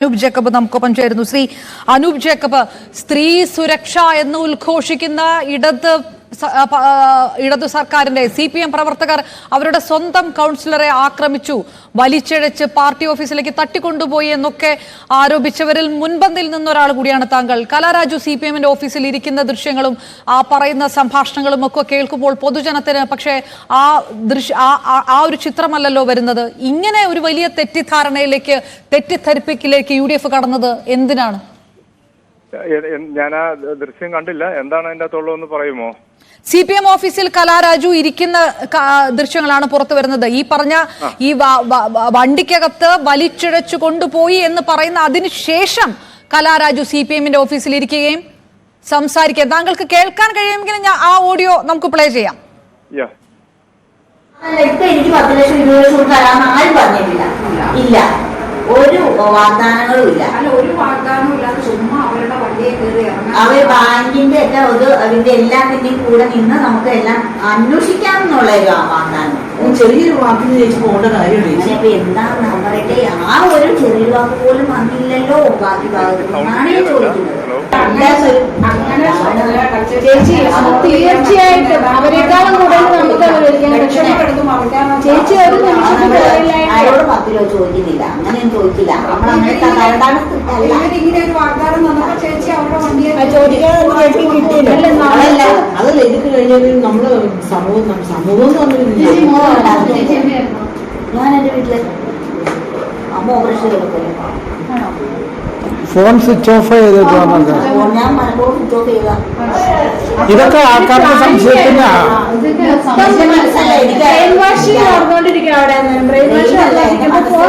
Anoop Jacob നമുക്കൊപ്പം ചേരുന്നു. Shri Anoop Jacob സ്ത്രീ സുരക്ഷ എന്ന് ഉദ്ഘോഷിക്കുന്ന ഇടത് ഇടതു സർക്കാരിന്റെ സി പി എം പ്രവർത്തകർ അവരുടെ സ്വന്തം കൗൺസിലറെ ആക്രമിച്ചു. വലിച്ചിഴച്ച് പാർട്ടി ഓഫീസിലേക്ക് തട്ടിക്കൊണ്ടുപോയി എന്നൊക്കെ ആരോപിച്ചവരിൽ മുൻപന്തിൽ നിന്നൊരാൾ കൂടിയാണ് താങ്കൾ. കലാരാജു സി പി എമ്മിന്റെ ഓഫീസിൽ ഇരിക്കുന്ന ദൃശ്യങ്ങളും ആ പറയുന്ന സംഭാഷണങ്ങളും ഒക്കെ കേൾക്കുമ്പോൾ പൊതുജനത്തിന് പക്ഷേ ആ ദൃശ്യ ആ- ഒരു ചിത്രമല്ലല്ലോ വരുന്നത്. ഇങ്ങനെ ഒരു വലിയ തെറ്റിദ്ധാരണയിലേക്ക് തെറ്റിദ്ധരിപ്പിക്കിലേക്ക് യു ഡി എഫ് കടന്നത് എന്തിനാണ്? ഞാൻ ആ ദൃശ്യം കണ്ടില്ല. എന്താണ് അതിന്റെ അകത്തുള്ളതെന്ന് പറയുമോ? സി പി എം ഓഫീസിൽ കലാരാജു ഇരിക്കുന്ന ദൃശ്യങ്ങളാണ് പുറത്തു വരുന്നത്. ഈ പറഞ്ഞ ഈ വണ്ടിക്കകത്ത് വലിച്ചിഴച്ചു കൊണ്ടുപോയി എന്ന് പറയുന്ന അതിനുശേഷം കലാരാജു സി പി എമ്മിന്റെ ഓഫീസിൽ ഇരിക്കുകയും സംസാരിക്കുക. താങ്കൾക്ക് കേൾക്കാൻ കഴിയുമെങ്കിൽ ഞാൻ ആ ഓഡിയോ നമുക്ക് പ്ലേ ചെയ്യാം. യാ. അല്ല, ഇപ്പൊ എനിക്ക് പത്ത് ലക്ഷം ഇരുപത് ലക്ഷം തരാമെന്ന് ആരും പറഞ്ഞിട്ടില്ല. ഇല്ല. ഒരു വാഗ്ദാനങ്ങളും ഇല്ല. അല്ല ഒരു വാഗ്ദാനവും ഇല്ലാതെ ചുമ്മാ അവരുടെ വണ്ടിയെ കയറി ഇറങ്ങാൻ അവർ ബാങ്കിന്റെ ഒക്കെ ഒരു അതിന്റെ എല്ലാത്തിന്റെയും കൂടെ നിന്ന് നമുക്ക് എല്ലാം അന്വേഷിക്കാമെന്നുള്ള ഒരു വാക്കാണ് ചെറിയൊരു വാക്കിന് ചേച്ചി പോകേണ്ട കാര്യമില്ല ചേച്ചി. അതിനിപ്പോ എന്താണ് ഞാൻ ആ ഒരു ചെറിയ വാക്ക് പോലും വന്നില്ലല്ലോ ബാക്കി ഭാഗത്ത് നിന്നാണ് ചോദിക്കുന്നത്. ചേച്ചി തീർച്ചയായിട്ടും അവരെക്കാളും കൂടുതൽ നമുക്ക് അവരുടെ ചേച്ചി ഒരു നിമിഷത്തിൽ ആരോട് പത്ത് രൂപ ചോദിക്കുന്നില്ല. അങ്ങനെ ചോദിക്കില്ല. അതല്ല ഇത് കഴിഞ്ഞാൽ നമ്മൾ സമൂഹം സമൂഹം എന്ന് പറഞ്ഞില്ല? ഞാൻ എന്റെ വീട്ടിൽ അമ്മ ഓപ്പറേഷൻ ചെയ്തപ്പോൾ ഫോൺ സ്വിച്ച് ഓഫ് ചെയ്തിട്ടുണ്ട് ഞാൻ മനഃപൂർവം സ്വിച്ച് ഓഫ് ചെയ്താ. ഇതൊക്കെ ആൾക്കാരുടെ സംശയത്തിന്? അപ്പൊ.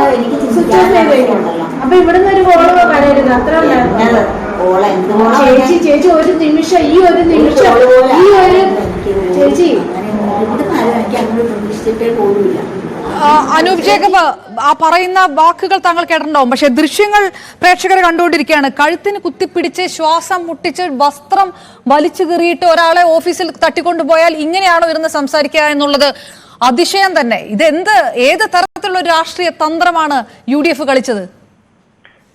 ഇവിടുന്ന് ഒരു കോൾ വരരുത് അത്ര ചേച്ചി ചേച്ചി ഒരു നിമിഷം ഈ ഒരു നിമിഷം ഈ ഒരു ചേച്ചി. അങ്ങനെ പ്രതീക്ഷിച്ചിട്ടേ ആ, അനൂപ് ജേക്കബ് ആ പറയുന്ന വാക്കുകൾ താങ്കൾ കേട്ടിട്ടുണ്ടാവും. പക്ഷെ ദൃശ്യങ്ങൾ പ്രേക്ഷകർ കണ്ടുകൊണ്ടിരിക്കുകയാണ്. കഴുത്തിന് കുത്തിപ്പിടിച്ച് ശ്വാസം മുട്ടിച്ച് വസ്ത്രം വലിച്ചു കീറിയിട്ട് ഒരാളെ ഓഫീസിൽ തട്ടിക്കൊണ്ടുപോയാൽ ഇങ്ങനെയാണോ ഇരുന്ന് സംസാരിക്കുക എന്നുള്ളത് അതിശയം തന്നെ. ഇതെന്ത് ഏത് തരത്തിലുള്ള രാഷ്ട്രീയ തന്ത്രമാണ് യു ഡി എഫ് കളിച്ചത്?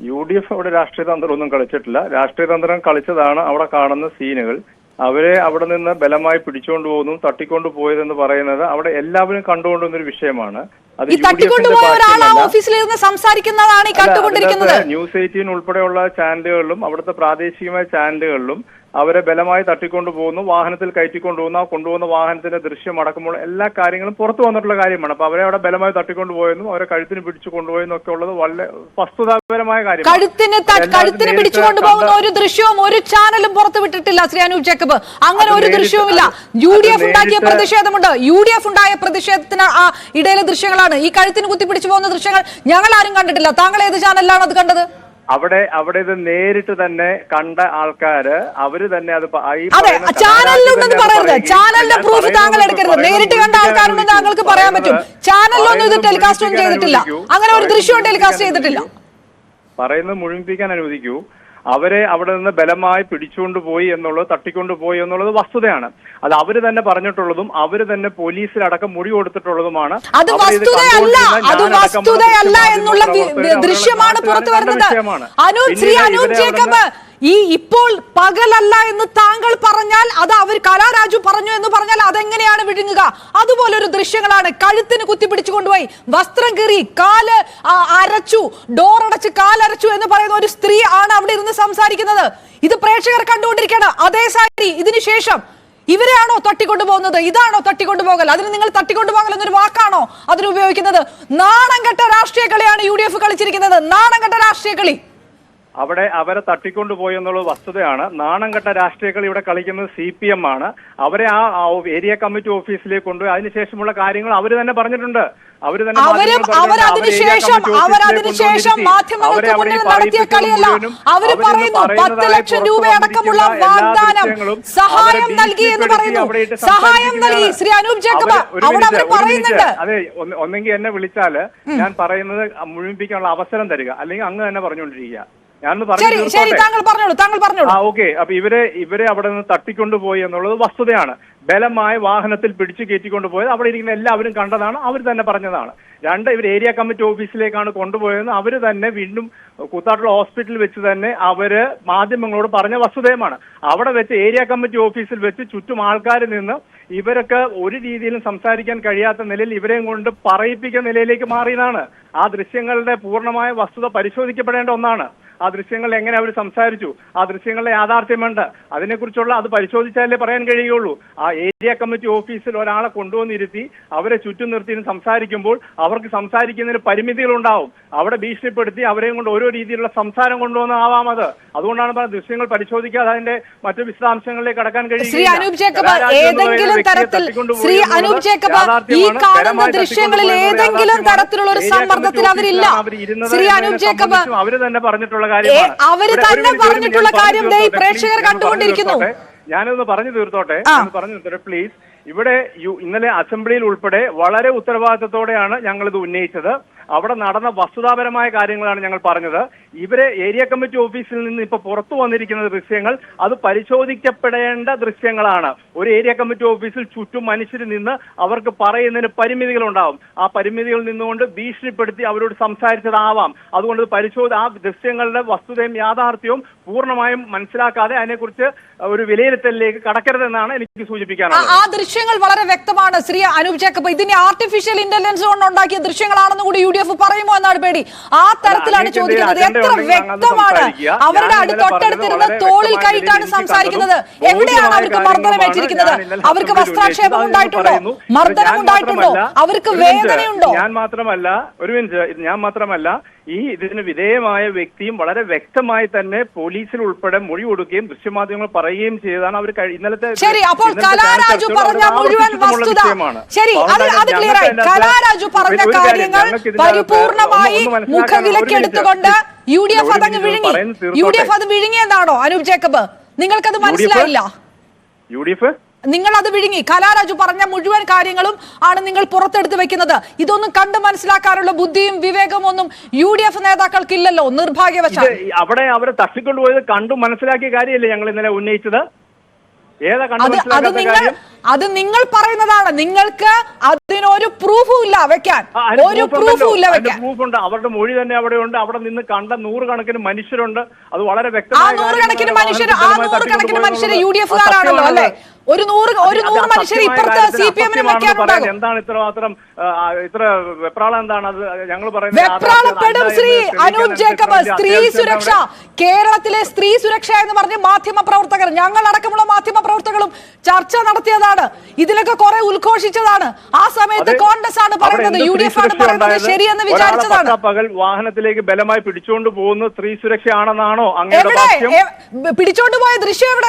യു ഡി എഫ് അവിടെ രാഷ്ട്രീയ തന്ത്രം ഒന്നും കളിച്ചിട്ടില്ല. രാഷ്ട്രീയ തന്ത്രം കളിച്ചതാണ് അവിടെ കാണുന്ന സീനുകൾ. അവരെ അവിടെ നിന്ന് ബലമായി പിടിച്ചുകൊണ്ട് പോകുന്നു തട്ടിക്കൊണ്ട് പോയതെന്ന് പറയുന്നത് അവിടെ എല്ലാവരും കണ്ടുകൊണ്ടുവന്നൊരു വിഷയമാണ്. അത് ഈ തട്ടിക്കൊണ്ടുപോയ സംസാരിക്കുന്നതാണ് ഈ കണ്ടുകൊണ്ടിരിക്കുന്നത്. ന്യൂസ് എയ്റ്റീൻ ഉൾപ്പെടെയുള്ള ചാനലുകളിലും അവിടുത്തെ പ്രാദേശികമായ ചാനലുകളിലും അവരെ ബലമായി തട്ടിക്കൊണ്ടു പോകുന്നു വാഹനത്തിൽ കയറ്റിക്കൊണ്ടു പോകുന്നു. കൊണ്ടുപോകുന്ന വാഹനത്തിന്റെ ദൃശ്യം അടക്കുമ്പോൾ എല്ലാ കാര്യങ്ങളും പുറത്തു വന്നിട്ടുള്ള കാര്യമാണ്. അപ്പൊ അവരെ അവിടെ ബലമായി തട്ടിക്കൊണ്ടു പോയെന്നും അവരെ കഴുത്തിന് പിടിച്ചു കൊണ്ടുപോയെന്നും ഒക്കെ ഉള്ളത് വളരെ വസ്തുതാപരമായ കാര്യം കഴുത്തിന് പിടിച്ചു കൊണ്ടുപോകുന്ന ഒരു ദൃശ്യവും ഒരു ചാനലും പുറത്തു വിട്ടിട്ടില്ല ശ്രീ അനൂപ് ജേക്കബ്. അങ്ങനെ ഒരു ദൃശ്യവുമില്ല. യു ഡി എഫ് ഉണ്ടാക്കിയ പ്രതിഷേധമുണ്ട്. യു ഡി എഫ് ഉണ്ടായ പ്രതിഷേധത്തിന് ആ ഇടയിലെ ദൃശ്യങ്ങളാണ്. ഈ കഴുത്തിന് കുത്തിപ്പിടിച്ചു പോകുന്ന ദൃശ്യങ്ങൾ ഞങ്ങൾ ആരും കണ്ടിട്ടില്ല. താങ്കൾ ഏത് ചാനലിലാണ് അത് കണ്ടത്? അവിടെ അവിടെ ഇത് നേരിട്ട് തന്നെ കണ്ട ആൾക്കാര് അവർ തന്നെ അത് അതെ ചാനലിലുണ്ടെന്ന് പറയരുത്. ചാനലിന്റെ പ്രൂഫ് താങ്കൾ എടുക്കരുത്. നേരിട്ട് കണ്ട ആൾക്കാരുണ്ടെന്ന് താങ്കൾക്ക് പറയാൻ പറ്റും. ചാനലിലൊന്നും ഇത് ടെലികാസ്റ്റ് ഒന്നും ചെയ്തിട്ടില്ല. അങ്ങനെ ഒരു ദൃശ്യവും ടെലികാസ്റ്റ് ചെയ്തിട്ടില്ല. പറയുന്നത് മുഴുമിപ്പിക്കാൻ അനുവദിക്കൂ. അവരെ അവിടെ നിന്ന് ബലമായി പിടിച്ചുകൊണ്ട് പോയി എന്നുള്ളത് തട്ടിക്കൊണ്ട് പോയി എന്നുള്ളത് വസ്തുതയാണ്. അത് അവർ തന്നെ പറഞ്ഞിട്ടുള്ളതും അവർ തന്നെ പോലീസിലടക്കം മൊഴി കൊടുത്തിട്ടുള്ളതുമാണ്. അത് വസ്തുതയല്ല അത് വസ്തുതയല്ല എന്നുള്ള ദൃശ്യമാണ് പുറത്തു വരുന്നത്. ശ്രീ അനൂപ് ജേക്കബ് ഈ ഇപ്പോൾ പകലല്ല എന്ന് താങ്കൾ പറഞ്ഞാൽ അത് അവർ കലാരാജു പറഞ്ഞു എന്ന് പറഞ്ഞാൽ അതെങ്ങനെയാണ് വിഴുങ്ങുക? അതുപോലൊരു ദൃശ്യങ്ങളാണ്. കഴുത്തിന് കുത്തിപ്പിടിച്ചു കൊണ്ടുപോയി വസ്ത്രം കീറി കാൽ അരച്ചു ഡോർ അടച്ച് കാലരച്ചു എന്ന് പറയുന്ന ഒരു സ്ത്രീ ആണ് അവിടെ ഇരുന്ന് സംസാരിക്കുന്നത്. ഇത് പ്രേക്ഷകർ കണ്ടുകൊണ്ടിരിക്കുകയാണ്. അതേ സാരി ഇതിനുശേഷം ഇവരെയാണോ തട്ടിക്കൊണ്ടുപോകുന്നത്? ഇതാണോ തട്ടിക്കൊണ്ടുപോകൽ? അതിന് നിങ്ങൾ തട്ടിക്കൊണ്ടുപോകൽ എന്നൊരു വാക്കാണോ അതിന് ഉപയോഗിക്കുന്നത്? നാണം കെട്ട രാഷ്ട്രീയ കളിയാണ് യു ഡി എഫ് കളിച്ചിരിക്കുന്നത്. നാണം കെട്ട രാഷ്ട്രീയ കളി. അവിടെ അവരെ തട്ടിക്കൊണ്ടുപോയി എന്നുള്ള വസ്തുതയാണ്. നാണം കെട്ട രാഷ്ട്രീയ ഇവിടെ കളിക്കുന്നത് സി പി എം ആണ്. അവരെ ആ ഏരിയ കമ്മിറ്റി ഓഫീസിലേക്ക് കൊണ്ടുപോയി. അതിനുശേഷമുള്ള കാര്യങ്ങൾ അവർ തന്നെ പറഞ്ഞിട്ടുണ്ട്. തന്നെ അവർ അവർ അതിനുശേഷം അവർ അതിനുശേഷം. മാധ്യമങ്ങൾക്ക് മുന്നിൽ നടത്തിയ കളിയല്ല. പറയുന്നു പത്ത് ലക്ഷം വാഗ്ദാനം സഹായം നൽകി എന്ന് പറയുന്നു. സഹായം നൽകി. ശ്രീ അനൂപ് ജേക്കബ് അവർ അവിടെ അവർ പറയുന്നുണ്ട്. അതെ ഒന്നെങ്കിൽ എന്നെ വിളിച്ചാൽ ഞാൻ പറയുന്നത് മുഴുമിപ്പിക്കാനുള്ള അവസരം തരിക. അല്ലെങ്കിൽ അങ്ങ് തന്നെ പറഞ്ഞുകൊണ്ടിരിക്കുക. ശരി ശരി താങ്കൾ പറഞ്ഞോളൂ താങ്കൾ പറഞ്ഞോളൂ. ആ ഓക്കെ. അപ്പൊ ഇവരെ ഇവരെ അവിടെ നിന്ന് തട്ടിക്കൊണ്ടുപോയി എന്നുള്ളത് വസ്തുതയാണ്. ബലമായ വാഹനത്തിൽ പിടിച്ചു കയറ്റിക്കൊണ്ടുപോയത് അവിടെ ഇരിക്കുന്ന എല്ലാവരും കണ്ടതാണ് അവർ തന്നെ പറഞ്ഞതാണ്. രണ്ട് ഇവർ ഏരിയ കമ്മിറ്റി ഓഫീസിലേക്കാണ് കൊണ്ടുപോയതെന്ന് അവർ തന്നെ വീണ്ടും കൂത്താട്ടുള്ള ഹോസ്പിറ്റലിൽ വെച്ച് തന്നെ അവർ മാധ്യമങ്ങളോട് പറഞ്ഞ വസ്തുതയുമാണ്. അവിടെ വെച്ച് ഏരിയ കമ്മിറ്റി ഓഫീസിൽ വെച്ച് ചുറ്റും ആൾക്കാർ നിന്ന് ഇവരൊക്കെ ഒരു രീതിയിലും സംസാരിക്കാൻ കഴിയാത്ത നിലയിൽ ഇവരെയും കൊണ്ട് പറയിപ്പിക്കുന്ന നിലയിലേക്ക് മാറിയതാണ്. ആ ദൃശ്യങ്ങളുടെ പൂർണമായ വസ്തുത പരിശോധിക്കപ്പെടേണ്ട ഒന്നാണ്. ആ ദൃശ്യങ്ങൾ എങ്ങനെ അവർ സംസാരിച്ചു? ആ ദൃശ്യങ്ങളുടെ യാഥാർത്ഥ്യമുണ്ട്. അതിനെക്കുറിച്ചുള്ള അത് പരിശോധിച്ചാലേ പറയാൻ കഴിയുള്ളൂ. ആ ഏരിയ കമ്മിറ്റി ഓഫീസിൽ ഒരാളെ കൊണ്ടുവന്നിരുത്തി അവരെ ചുറ്റും നിർത്തി സംസാരിക്കുമ്പോൾ അവർക്ക് സംസാരിക്കുന്നതിന് പരിമിതികളുണ്ടാവും. അവിടെ ഭീഷണിപ്പെടുത്തി അവരെയും കൊണ്ട് ഓരോ രീതിയിലുള്ള സംസാരം കൊണ്ടുവന്നാവാം അത്. അതുകൊണ്ടാണ് പറഞ്ഞത് ദൃശ്യങ്ങൾ പരിശോധിക്കാതെ അതിന്റെ മറ്റു വിശദാംശങ്ങളിലേക്ക് കടക്കാൻ കഴിയും അനൂപ് ജേക്കബ് കലാരാജ് ഏതെങ്കിലും തരത്തിൽ ശ്രീ അനൂപ് ജേക്കബ് ഈ. കാണുന്ന ദൃശ്യങ്ങളിൽ ഏതെങ്കിലും തരത്തിലുള്ള ഒരു സമ്മർദ്ദത്തിൽ അവരില്ല. ശ്രീ അനൂപ് ജേക്കബ് അവർ തന്നെ പറഞ്ഞിട്ടുള്ള കാര്യമാണ്. അവർ തന്നെ പറഞ്ഞിട്ടുള്ള കാര്യം പ്രേക്ഷകർ കണ്ടുകൊണ്ടിരിക്കുന്നു. ഞാനൊന്ന് പറഞ്ഞു തീർത്തോട്ടെ. പറഞ്ഞു തീർത്തോട്ടെ പ്ലീസ് ഇവിടെ ഇന്നലെ അസംബ്ലിയിൽ ഉൾപ്പെടെ വളരെ ഉത്തരവാദിത്തത്തോടെയാണ് ഞങ്ങൾ ഇത് ഉന്നയിച്ചത്. അവിടെ നടന്ന വസ്തുതാപരമായ കാര്യങ്ങളാണ് ഞങ്ങൾ പറഞ്ഞത്. ഇവരെ ഏരിയ കമ്മിറ്റി ഓഫീസിൽ നിന്ന് ഇപ്പൊ പുറത്തു വന്നിരിക്കുന്ന ദൃശ്യങ്ങൾ അത് പരിശോധിക്കപ്പെടേണ്ട ദൃശ്യങ്ങളാണ്. ഒരു ഏരിയ കമ്മിറ്റി ഓഫീസിൽ ചുറ്റും മനുഷ്യർ നിന്ന് അവർക്ക് പറയുന്നതിന് പരിമിതികൾ ഉണ്ടാവും ആ പരിമിതികളിൽ നിന്നുകൊണ്ട് ഭീഷണിപ്പെടുത്തി അവരോട് സംസാരിച്ചതാവാം. അതുകൊണ്ട് പരിശോധ ആ ദൃശ്യങ്ങളുടെ വസ്തുതയും യാഥാർത്ഥ്യവും പൂർണമായും മനസ്സിലാക്കാതെ അതിനെക്കുറിച്ച് ഒരു വിലയിരുത്തലിലേക്ക് കടക്കരുതെന്നാണ് എനിക്ക് സൂചിപ്പിക്കാനുള്ളത്. ആ ദൃശ്യങ്ങൾ വളരെ വ്യക്തമാണ്. ശ്രീ അനൂപ് ജേക്കബ് ഇതിനെ ആർട്ടിഫിഷ്യൽ ഇന്റലിജൻസ് കൊണ്ട് ഉണ്ടാക്കിയ ദൃശ്യങ്ങളാണെന്ന് കൂടി യു ഡി എഫ് പറയുമോ എന്നാണ് പേടി. ആ തരത്തിലാണ് ചോദിക്കുന്നത്. എത്ര വ്യക്തമാണ് അവരുടെ അടുത്ത് തൊട്ടടുത്തിരുന്ന് തോളിൽ കൈയിട്ടാണ് സംസാരിക്കുന്നത്. എവിടെയാണ് അവർക്ക് മർദ്ദനം കാര്യങ്ങളുമാണ് ഏറ്റിരിക്കുന്നത്? അവർക്ക് വസ്ത്രാക്ഷേപം ഉണ്ടായിട്ടുണ്ടോ? മർദ്ദനം ഉണ്ടായിട്ടുണ്ടോ? അവർക്ക് വേദനയുണ്ടോ? ഞാൻ മാത്രമല്ല ഒരു മിനിറ്റ്. ഞാൻ മാത്രമല്ല ഈ ഇതിന് വിധേയമായ വ്യക്തിയും വളരെ വ്യക്തമായി തന്നെ പോലീസിൽ ഉൾപ്പെടെ മൊഴി കൊടുക്കുകയും ദൃശ്യമാധ്യമങ്ങൾ പറയുകയും ചെയ്തതാണ് അവർ ഇന്നലത്തെ ശരി അപ്പോൾ കലാരാജു പറഞ്ഞ മുഴുവൻ വസ്തുത. ശരി അത് അത് ക്ലിയർ ആയി. കലാരാജു പറഞ്ഞ കാര്യങ്ങൾ പരിപൂർണമായി മുഖവിലക്കെടുത്തുകൊണ്ട്. യു ഡി എഫ് അതങ്ങ് വിഴുങ്ങി. U D F. അത് വിഴുങ്ങിയതാണോ അനൂപ് ജേക്കബ്? നിങ്ങൾക്കത് മനസ്സിലായില്ല. U D F? നിങ്ങൾ അത് വിഴുങ്ങി. കലാരാജു പറഞ്ഞ മുഴുവൻ കാര്യങ്ങളും ആണ് നിങ്ങൾ പുറത്തെടുത്ത് വെക്കുന്നത്. ഇതൊന്നും കണ്ട് മനസ്സിലാക്കാനുള്ള ബുദ്ധിയും വിവേകവും ഒന്നും യു ഡി എഫ് നേതാക്കൾക്കില്ലല്ലോ ഇല്ലല്ലോ നിർഭാഗ്യവശാൽ അവിടെ അവരെ തട്ടിക്കൊണ്ടുപോയത് കണ്ടു മനസ്സിലാക്കിയ കാര്യമല്ലേ ഞങ്ങൾ ഇന്നലെ ഉന്നയിച്ചത്? അത് നിങ്ങൾ അത് നിങ്ങൾ പറയുന്നതാണ്. നിങ്ങൾക്ക് അതിനൊരു പ്രൂഫും ഇല്ല വെക്കാൻ. ഒരു പ്രൂഫും ഇല്ല വെക്കാൻ. പ്രൂഫ് ഉണ്ട്. അവരുടെ മൊഴി തന്നെ അവിടെ ഉണ്ട്. അവിടെ നിന്ന് കണ്ട നൂറുകണക്കിന് മനുഷ്യരുണ്ട്. അത് വളരെ ആ വ്യക്തമായ നൂറുകണക്കിന് കാര്യമാണ്. മനുഷ്യർ ആ നൂറുകണക്കിന് മനുഷ്യർ യു ഡി എഫ് എഫുകാരാണല്ലോ അല്ലെ? ഒരു നൂറ് ഒരു നൂറ് മനുഷ്യർ ഇപ്പുറത്ത് സി പി എമ്മിന് അസത്യമാണെന്ന് എന്താണ് ഇത്ര വെപ്രാളം എന്താണ്? അത് ഞങ്ങൾ പറയുന്നത് വെപ്രാളപ്പെടും ശ്രീ അനൂപ് ജേക്കബ് സ്ത്രീ സുരക്ഷ കേരളത്തിലെ സ്ത്രീ സുരക്ഷ എന്ന് പറഞ്ഞ് മാധ്യമ പ്രവർത്തകർ ഞങ്ങൾ അടക്കമുള്ള മാധ്യമ പ്രവർത്തകരും ചർച്ച നടത്തിയതാണ്. ഇതിലൊക്കെ കുറെ ഉദ്ഘോഷിച്ചതാണ്. ആ സമയത്ത്. കോൺഗ്രസ് ആണ് പറയുന്നത് യു ഡി എഫ് ആണ് പറയുന്നത്? ശരിയെന്ന് വിചാരിച്ചതാണ്. പകൽ വാഹനത്തിലേക്ക് ബലമായി പിടിച്ചുകൊണ്ട് പോകുന്ന സ്ത്രീ സുരക്ഷയാണെന്നാണോ ഭാഷ്യം പിടിച്ചോണ്ട് പോയ ദൃശ്യം എവിടെ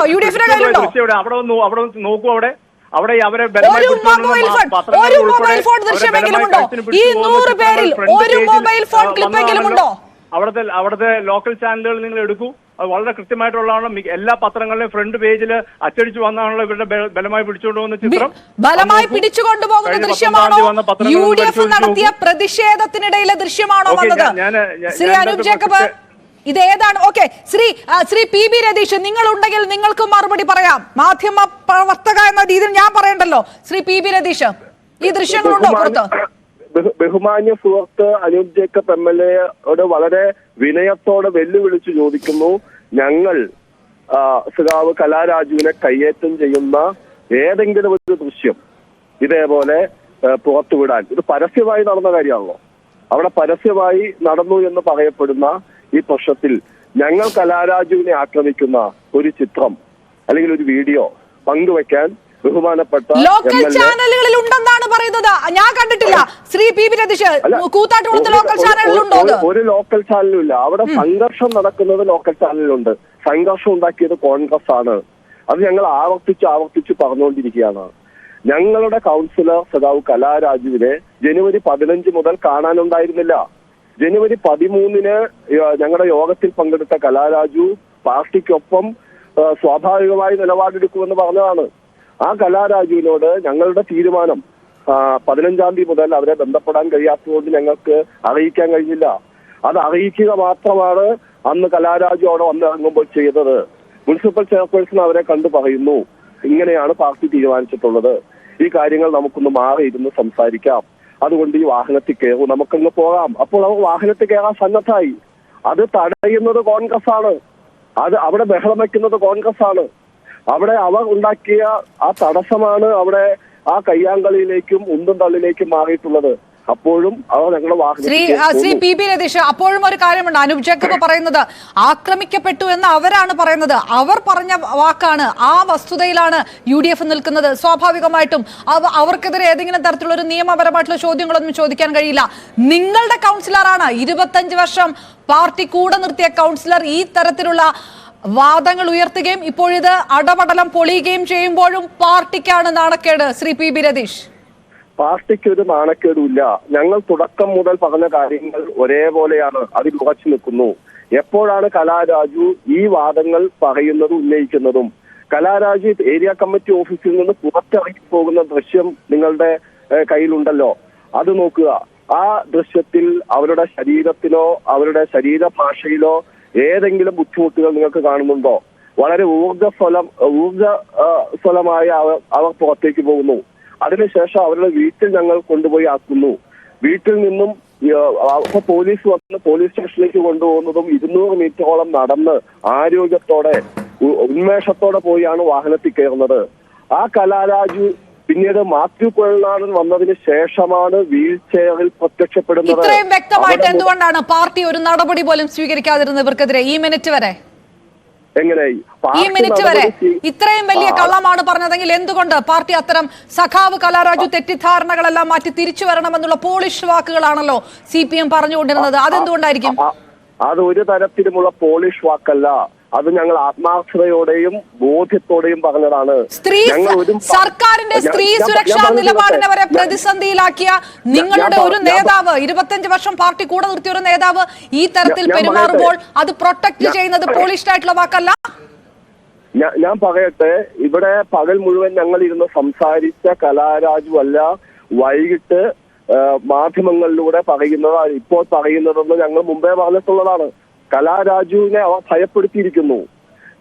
കയ്യിലുണ്ടോ? യു ഡി എഫിന്റെ കയ്യിലുണ്ടോ അവിടെ അവിടെ നോക്കൂ അവിടെ. അവിടെ അവരെ ബലമായി ഒരു മൊബൈൽ ഫോൺ ഒരു ഉൾപ്പെടെ മൊബൈൽ ഫോൺ ദൃശ്യമെങ്കിലും ഉണ്ടോ? ഈ നൂറ് പേരിൽ ഒരു മൊബൈൽ ഫോൺ ക്ലിപ്പെങ്കിലും ഉണ്ടോ? അവിടുത്തെ അവിടുത്തെ ലോക്കൽ ചാനലുകൾ നിങ്ങൾ എടുക്കൂ. അത് വളരെ കൃത്യമായിട്ടുള്ളതാണ്. എല്ലാ പത്രങ്ങളിലെയും ഫ്രണ്ട് പേജിൽ അച്ചടിച്ചു വന്നാണല്ലോ ഇവരുടെ ബലമായി പിടിച്ചുകൊണ്ട് പോകുന്ന ചിത്രം. ബലമായി പിടിച്ചുകൊണ്ടുപോകുന്ന ദൃശ്യമാണോ? യു ഡി എഫ് നടത്തിയ പ്രതിഷേധത്തിനിടയിലെ ദൃശ്യമാണോ വന്നത്? ശ്രീ അനൂപ് ജേക്കബ് ഇത് ഏതാണ് okay Shri Shri P B Ratheesh നിങ്ങൾ ഉണ്ടെങ്കിൽ നിങ്ങൾക്ക് മറുപടി പറയാം. മാധ്യമ പ്രവർത്തക എന്ന രീതിയിൽ ഞാൻ പറയണ്ടല്ലോ. ശ്രീ പി ബി രതീഷ് ഈ ദൃശ്യങ്ങളുണ്ടോ പുറത്ത്? ബഹുമാന്യ സുഹൃത്ത് അനൂപ് ജേക്കബ് എം എൽ എയോട് വളരെ വിനയത്തോടെ വെല്ലുവിളിച്ച് ചോദിക്കുന്നു. ഞങ്ങൾ സുഖാവ് കലാരാജുവിനെ കയ്യേറ്റം ചെയ്യുന്ന ഏതെങ്കിലും ഒരു ദൃശ്യം ഇതേപോലെ പുറത്തുവിടാൻ. ഇത് പരസ്യമായി നടന്ന കാര്യമാണല്ലോ. അവിടെ പരസ്യമായി നടന്നു എന്ന് പറയപ്പെടുന്ന ഈ പ്രശ്നത്തിൽ ഞങ്ങൾ കലാരാജുവിനെ ആക്രമിക്കുന്ന ഒരു ചിത്രം അല്ലെങ്കിൽ ഒരു വീഡിയോ പങ്കുവെക്കാൻ ബഹുമാനപ്പെട്ട ലോക്കൽ ചാനലുകളിൽ ഉണ്ടെന്നാണ് പറയുന്നത്. ഞാൻ കണ്ടിട്ടില്ല. ശ്രീ പി രതീഷ് കൂത്താട്ടുകുളത്ത് ലോക്കൽ ഒരു- ഒരു ലോക്കൽ ചാനലും ഇല്ല. അവിടെ സംഘർഷം നടക്കുന്നത് ലോക്കൽ ചാനലിലുണ്ട് സംഘർഷം ഉണ്ടാക്കിയത് കോൺഗ്രസ് ആണ്. അത് ഞങ്ങൾ ആവർത്തിച്ച് ആവർത്തിച്ച് പറഞ്ഞുകൊണ്ടിരിക്കുകയാണ്. ഞങ്ങളുടെ കൗൺസിലർ സദാവ് കലാരാജുവിനെ ജനുവരി പതിനഞ്ച് മുതൽ കാണാനുണ്ടായിരുന്നില്ല. ജനുവരി പതിമൂന്നിന് ഞങ്ങളുടെ യോഗത്തിൽ പങ്കെടുത്ത കലാരാജു പാർട്ടിക്കൊപ്പം സ്വാഭാവികമായി നിലപാടെടുക്കുമെന്ന് പറഞ്ഞതാണ്. ആ കലാരാജുവിനോട് ഞങ്ങളുടെ തീരുമാനം പതിനഞ്ചാം തീയതി മുതൽ അവരെ ബന്ധപ്പെടാൻ കഴിയാത്തതുകൊണ്ട് ഞങ്ങൾക്ക് അറിയിക്കാൻ കഴിഞ്ഞില്ല. അത് അറിയിക്കുക മാത്രമാണ് അന്ന് കലാരാജു അവിടെ വന്നിറങ്ങുമ്പോൾ ചെയ്തത്. മുനിസിപ്പൽ ചെയർപേഴ്സൺ അവരെ കണ്ടു പറയുന്നു ഇങ്ങനെയാണ് പാർട്ടി തീരുമാനിച്ചിട്ടുള്ളത്. ഈ കാര്യങ്ങൾ നമുക്കൊന്ന് മാറിയിരുന്ന് സംസാരിക്കാം. അതുകൊണ്ട് ഈ വാഹനത്തിൽ കയറും. നമുക്കങ്ങ് പോകാം. അപ്പോൾ അവർ വാഹനത്തിൽ കയറാൻ സന്നദ്ധായി അത് തടയുന്നത് കോൺഗ്രസ് ആണ് അത് അവിടെ ബഹളം വയ്ക്കുന്നത് കോൺഗ്രസ് ആണ് അവിടെ അവർ ഉണ്ടാക്കിയ ആ തടസ്സമാണ് അവിടെ ആ കയ്യാങ്കളിയിലേക്കും ഉന്തും തള്ളിലേക്കും മാറിയിട്ടുള്ളത്. അപ്പോഴും ഞങ്ങളുടെ ശ്രീ ആ, Shri P P B Ratheesh അപ്പോഴും ഒരു കാര്യമുണ്ട്. അനൂപ് ജേക്കബ് പറയുന്നത് ആക്രമിക്കപ്പെട്ടു എന്ന് അവരാണ് പറയുന്നത്. അവർ പറഞ്ഞ വാക്കാണ് ആ വസ്തുതയിലാണ് യു ഡി എഫ് നിൽക്കുന്നത്. സ്വാഭാവികമായിട്ടും അവ- അവർക്കെതിരെ ഏതെങ്കിലും തരത്തിലുള്ള ഒരു നിയമപരമായിട്ടുള്ള ചോദ്യങ്ങളൊന്നും ചോദിക്കാൻ കഴിയില്ല. നിങ്ങളുടെ കൗൺസിലറാണ് ഇരുപത്തഞ്ച് വർഷം പാർട്ടി കൂടെ നിർത്തിയ കൗൺസിലർ. ഈ തരത്തിലുള്ള വാദങ്ങൾ ഉയർത്തുകയും ഇപ്പോഴിത് അടപടലം പൊളിയുകയും ചെയ്യുമ്പോഴും പാർട്ടിക്കാണ് നാണക്കേട്. Shri P B Ratheesh. പാർട്ടിക്ക് ഒരു നാണക്കേടുമില്ല. ഞങ്ങൾ തുടക്കം മുതൽ പറഞ്ഞ കാര്യങ്ങൾ ഒരേപോലെയാണ്. അതിൽ ഉറച്ചു നിൽക്കുന്നു. എപ്പോഴാണ് കലാരാജു ഈ വാദങ്ങൾ പറയുന്നതും ഉന്നയിക്കുന്നതും? കലാരാജു ഏരിയ കമ്മിറ്റി ഓഫീസിൽ നിന്ന് പുറത്തിറങ്ങി പോകുന്ന ദൃശ്യം നിങ്ങളുടെ കയ്യിലുണ്ടല്ലോ. അത് നോക്കുക. ആ ദൃശ്യത്തിൽ അവരുടെ ശരീരത്തിലോ അവരുടെ ശരീരഭാഷയിലോ ഏതെങ്കിലും ബുദ്ധിമുട്ടുകൾ നിങ്ങൾക്ക് കാണുന്നുണ്ടോ? വളരെ ഊർജസ്വലം ഊർജ സ്വലമായ അവർ അവർ പുറത്തേക്ക് പോകുന്നു. അതിനുശേഷം അവരുടെ വീട്ടിൽ ഞങ്ങൾ കൊണ്ടുപോയി ആക്കുന്നു. വീട്ടിൽ നിന്നും അപ്പൊ പോലീസ് വന്ന് പോലീസ് സ്റ്റേഷനിലേക്ക് കൊണ്ടുപോകുന്നതും ഇരുന്നൂറ് മീറ്ററോളം നടന്ന് ആരോഗ്യത്തോടെ ഉന്മേഷത്തോടെ പോയാണ് വാഹനത്തിൽ കയറുന്നത്. ആ കലാരാജു പിന്നീട് മാത്യു കുഴൽനാടൻ വന്നതിന് ശേഷമാണ് വീൽ ചെയറിൽ പ്രത്യക്ഷപ്പെടുന്നത്. ഇത്രയും വ്യക്തമായിട്ട് എന്തുകൊണ്ടാണ് പാർട്ടി ഒരു നടപടി പോലും സ്വീകരിക്കാതിരുന്നത് ഇവർക്കെതിരെ ഈ മിനിറ്റ് വരെ? എങ്ങനെ? ഈ മിനിറ്റ് വരെ ഇത്രയും വലിയ കള്ളമാണ് പറഞ്ഞതെങ്കിൽ എന്തുകൊണ്ട് പാർട്ടി അത്തരം സഖാവ് കലാരാജു തെറ്റിദ്ധാരണകളെല്ലാം മാറ്റി തിരിച്ചു വരണമെന്നുള്ള പോളിഷ് വാക്കുകളാണല്ലോ സി പി എം പറഞ്ഞുകൊണ്ടിരുന്നത്? അതെന്തുകൊണ്ടായിരിക്കും? അത് ഒരു തരത്തിലുമുള്ള പോളിഷ് വാക്കല്ല. അത് ഞങ്ങൾ ആത്മാർത്ഥതയോടെയും ബോധ്യത്തോടെയും പറഞ്ഞതാണ്. സ്ത്രീ സർക്കാരിന്റെ സ്ത്രീ സുരക്ഷാ നിലപാടിനെ വരെ പ്രതിസന്ധിയിലാക്കിയ നിങ്ങളുടെ ഒരു നേതാവ് ഇരുപത്തഞ്ച് വർഷം പാർട്ടി കൂടെ നിർത്തിയ ഒരു നേതാവ് ഈ തരത്തിൽ പെരുമാറുമ്പോൾ അത് പ്രൊട്ടക്ട് ചെയ്യുന്നത് പോളിഷ്ഡ് ആയിട്ടുള്ള വാക്കല്ല? ഞാൻ- ഞാൻ പറയട്ടെ. ഇവിടെ പകൽ മുഴുവൻ ഞങ്ങൾ ഇരുന്ന് സംസാരിച്ച കലാരാജു അല്ല വൈകിട്ട് മാധ്യമങ്ങളിലൂടെ പറയുന്നത് ഇപ്പോൾ പറയുന്നതെന്ന് ഞങ്ങൾ മുമ്പേ പറഞ്ഞിട്ടുള്ളതാണ്. കലാരാജുവിനെ അവർ ഭയപ്പെടുത്തിയിരിക്കുന്നു.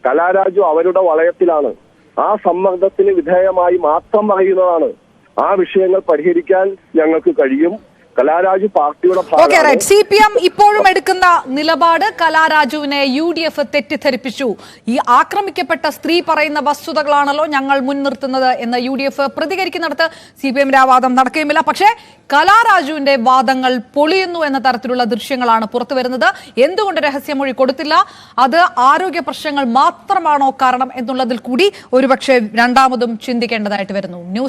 കലാരാജു അവരുടെ വളയത്തിലാണ്. ആ സമ്മർദ്ദത്തിന് വിധേയമായി മാത്രം പറയുന്നതാണ്. ആ വിഷയങ്ങൾ പരിഹരിക്കാൻ ഞങ്ങൾക്ക് കഴിയും. കലാരാജു പാർട്ടിയുടെ okay. Right C P M ഇപ്പോഴും എടുക്കുന്ന നിലപാട് കലാരാജുവിനെ യു ഡി എഫ് തെറ്റിദ്ധരിപ്പിച്ചു. ഈ ആക്രമിക്കപ്പെട്ട സ്ത്രീ പറയുന്ന വസ്തുതകളാണല്ലോ ഞങ്ങൾ മുൻനിർത്തുന്നത് എന്ന് യു ഡി എഫ് പ്രതികരിക്കുന്നിടത്ത് സി പി എമ്മിന്റെ ആ വാദം നടക്കുകയുമില്ല. പക്ഷേ കലാരാജുവിന്റെ വാദങ്ങൾ പൊളിയുന്നു എന്ന തരത്തിലുള്ള ദൃശ്യങ്ങളാണ് പുറത്തു വരുന്നത്. എന്തുകൊണ്ട് രഹസ്യമൊഴി കൊടുത്തില്ല? അത് ആരോഗ്യ പ്രശ്നങ്ങൾ മാത്രമാണോ കാരണം എന്നുള്ളതിൽ കൂടി ഒരുപക്ഷെ രണ്ടാമതും ചിന്തിക്കേണ്ടതായിട്ട് വരുന്നു. ന്യൂസ്